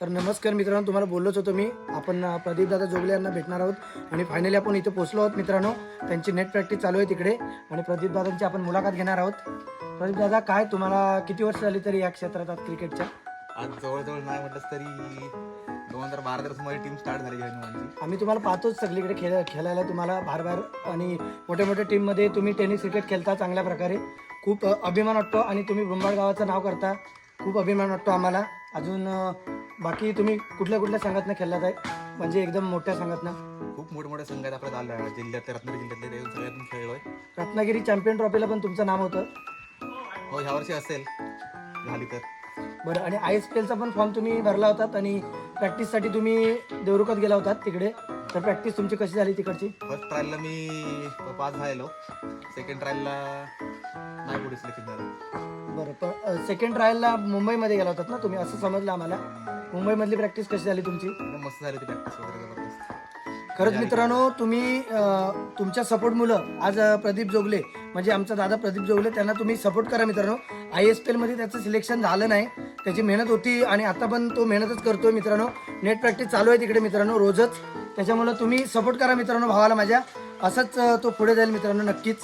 तर नमस्कार मित्रांनो तुम्हाला बोललोच होतो मी. आपण प्रदीपदादा जोगले यांना भेटणार आहोत. आणि फायनली आपण इथे पोहोचलो आहोत मित्रांनो. त्यांची नेट प्रॅक्टिस चालू आहे तिकडे. आणि प्रदीपदादांची आपण मुलाखत घेणार आहोत. प्रदीपदादा काय तुम्हाला किती वर्ष झाली तरी या क्षेत्रात आहात क्रिकेटच्या? आज जवळजवळ नाही म्हटलंच तरी दोन हजार बारा तेरा माझी टीम स्टार्ट झाली आम्ही तुम्हाला पाहतोच सगळीकडे खेळ खेळायला तुम्हाला बार बार आणि मोठ्या मोठ्या टीममध्ये तुम्ही टेनिस क्रिकेट खेळता चांगल्या प्रकारे. खूप अभिमान वाटतो आणि तुम्ही ब्रह्माड गावाचं नाव करता. खूप अभिमान वाटतो आम्हाला. अजून बाकी तुम्ही कुठल्या कुठल्या संघातनं खेळलात आहे? म्हणजे एकदम मोठ्या संघातनं? खूप मोठे मोठे संघ आहेत आपल्या आल्या जिल्ह्यात रत्नागिरी जिल्ह्यातले ते सगळ्यातून खेळलोय. रत्नागिरी चॅम्पियन ट्रॉफीला पण तुमचं नाव होतं? हो ह्या वर्षी असेल. झाली तर. बरं आणि आय एस पी एलचा पण फॉर्म तुम्ही भरला होतात आणि प्रॅक्टिससाठी तुम्ही देवरुखात गेला होतात तिकडे. तर प्रॅक्टिस तुमची कशी झाली तिकडची? फर्स्ट ट्रायलला मी पास झालेलो. सेकंड ट्रायलला नाही पुढे सिलेक्शन झालं. बरं पण सेकंड ट्रायलला मुंबईमध्ये गेला होतात ना तुम्ही असं समजलं आम्हाला. मुंबईमधली प्रॅक्टिस कशी झाली तुमची? एकदम मस्त झाली होती प्रॅक्टिस वगैरे जबरदस्त. खरंच मित्रांनो तुम्ही अं, तुमच्या सपोर्ट मुलं आज अं, प्रदीप जोगले म्हणजे आमचा दादा प्रदीप जोगले त्यांना तुम्ही सपोर्ट करा मित्रांनो. आय एस पी एलमध्ये त्याचं सिलेक्शन झालं नाही. त्याची मेहनत होती आणि आता पण तो मेहनतच करतोय मित्रांनो. नेट प्रॅक्टिस चालू आहे तिकडे मित्रांनो रोजच. त्याच्यामुळे तुम्ही सपोर्ट करा मित्रांनो भावाला माझ्या. असंच अं, तो पुढे जाईल मित्रांनो नक्कीच.